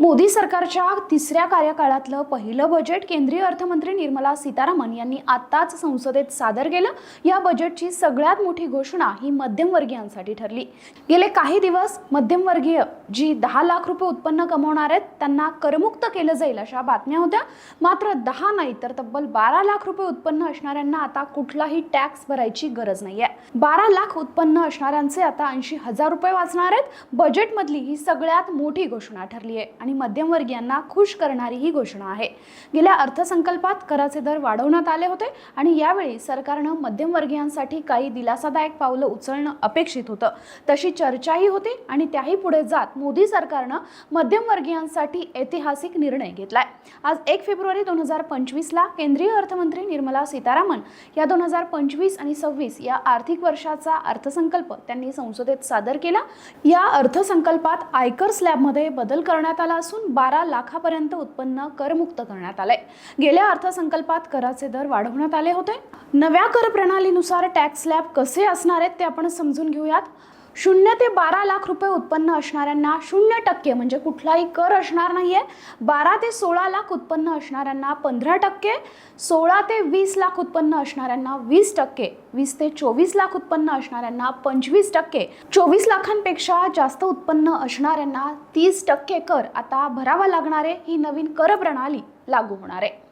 मोदी सरकारच्या तिसऱ्या कार्यकाळातलं पहिलं बजेट केंद्रीय अर्थमंत्री निर्मला सीतारामन यांनी आत्ताच संसदेत सादर केलं. या बजेटची सगळ्यात मोठी घोषणा ही मध्यमवर्गीयांसाठी ठरली. गेले काही दिवस मध्यमवर्गीय जी दहा लाख रुपये उत्पन्न कमवणार आहेत त्यांना करमुक्त केलं जाईल अशा बातम्या होत्या. मात्र दहा नाही तर तब्बल बारा लाख रुपये उत्पन्न असणाऱ्यांना आता कुठलाही टॅक्स भरायची गरज नाहीये. बारा लाख उत्पन्न असणाऱ्यांचे आता ऐंशी हजार रुपये वाचणार आहेत. बजेटमधली ही सगळ्यात मोठी घोषणा ठरली आहे आणि मध्यमवर्गीयांना खुश करणारी ही घोषणा आहे. गेल्या अर्थसंकल्पात कराचे दर वाढवण्यात आले होते आणि यावेळी सरकारनं मध्यमवर्गीयांसाठी काही दिलासादायक पावलं उचलणं अपेक्षित होतं. तशी चर्चाही होती आणि त्याही पुढे जात मोदी सरकारनं मध्यमवर्गीयांसाठी ऐतिहासिक निर्णय घेतलाय. आज एक फेब्रुवारी दोन हजार पंचवीसला केंद्रीय अर्थमंत्री निर्मला सीतारामन या दोन हजार पंचवीस आणि सव्वीस या आर्थिक वर्षाचा अर्थसंकल्प त्यांनी संसदेत सादर केला. या अर्थसंकल्पात आयकर स्लॅबमध्ये बदल करण्यात आला. असून बारा लाखापर्यंत उत्पन्न करमुक्त करण्यात आलंय. गेल्या अर्थसंकल्पात कराचे दर वाढवण्यात आले होते. नव्या कर प्रणालीनुसार टॅक्स स्लॅब कसे असणार आहेत ते आपण समजून घेऊयात. शून्य ते बारा लाख रुपये उत्पन्न असणाऱ्यांना शून्य टक्के म्हणजे कुठलाही कर असणार नाही आहे बारा ते सोळा लाख उत्पन्न असणाऱ्यांना पंधरा टक्के सोळा ते वीस लाख उत्पन्न असणाऱ्यांना वीस टक्के वीस ते चोवीस लाख उत्पन्न असणाऱ्यांना पंचवीस टक्के. चोवीस लाखांपेक्षा जास्त उत्पन्न असणाऱ्यांना तीस टक्के कर आता भरावा लागणारे ही नवीन कर प्रणाली लागू होणार आहे.